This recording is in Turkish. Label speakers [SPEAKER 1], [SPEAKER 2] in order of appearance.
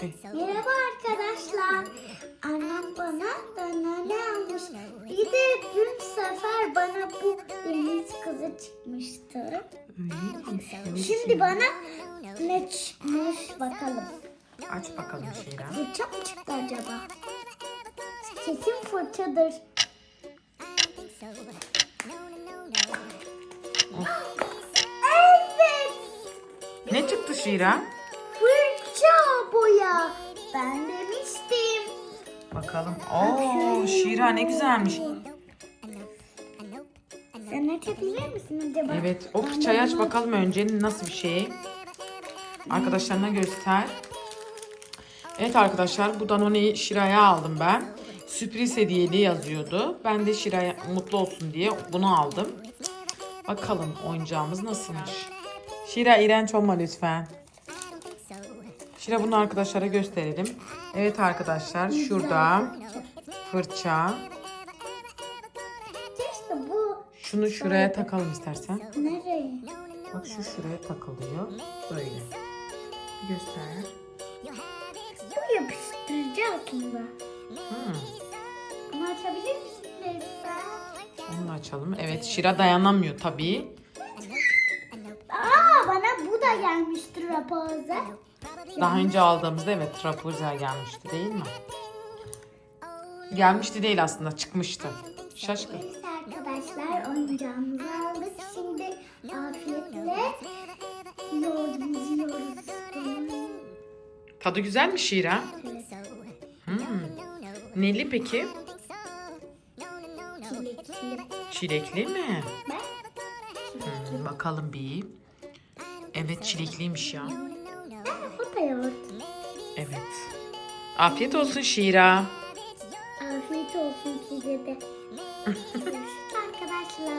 [SPEAKER 1] Şey,
[SPEAKER 2] Merhaba arkadaşlar. Annem bana banane almış. Bir de dün sefer bana bu deniz kızı çıkmıştı. Şimdi bana ne çıkmış bakalım.
[SPEAKER 1] Aç bakalım Şira.
[SPEAKER 2] Fırça mı çıktı acaba? Kesin fırçadır. Evet.
[SPEAKER 1] Ne çıktı Şira?
[SPEAKER 2] Boya. Ben demiştim.
[SPEAKER 1] Bakalım. Oo Şira ne güzelmiş.
[SPEAKER 2] Sen açabilir misin acaba?
[SPEAKER 1] Evet o fırçayı aç bakalım önce nasıl bir şey. Arkadaşlarına göster. Evet arkadaşlar bu Danone'yi Şira'ya aldım ben. Sürpriz hediyeli yazıyordu. Ben de Şira'ya mutlu olsun diye bunu aldım. Bakalım oyuncağımız nasılmış. Şira iğrenç olma lütfen. Şira bunu arkadaşlara gösterelim. Evet arkadaşlar şurada fırça. Şunu şuraya takalım istersen.
[SPEAKER 2] nereye?
[SPEAKER 1] Bak şu şuraya takılıyor. Böyle. Göster.
[SPEAKER 2] Bu yapıştırıcı aslında.
[SPEAKER 1] Hmm.
[SPEAKER 2] Bunu açabilir misin?
[SPEAKER 1] Onu açalım. Evet Şira dayanamıyor tabii.
[SPEAKER 2] Aa bana bu da gelmiştir rapoza.
[SPEAKER 1] Daha önce aldığımızda evet Rapunzel gelmişti değil mi? Gelmişti değil aslında çıkmıştı. Şaşkın.
[SPEAKER 2] Evet arkadaşlar oyuncağımızı aldık. Şimdi afiyetle yoğurdumuzu yiyoruz.
[SPEAKER 1] Tadı güzel mi Şira? Hmm. Neli peki?
[SPEAKER 2] Çilekli.
[SPEAKER 1] Çilekli mi? Hmm, bakalım bir. Evet çilekliymiş ya.
[SPEAKER 2] Yoğurt.
[SPEAKER 1] Evet. Afiyet olsun Şira.
[SPEAKER 2] Afiyet olsun size de. Görüşürüz arkadaşlar.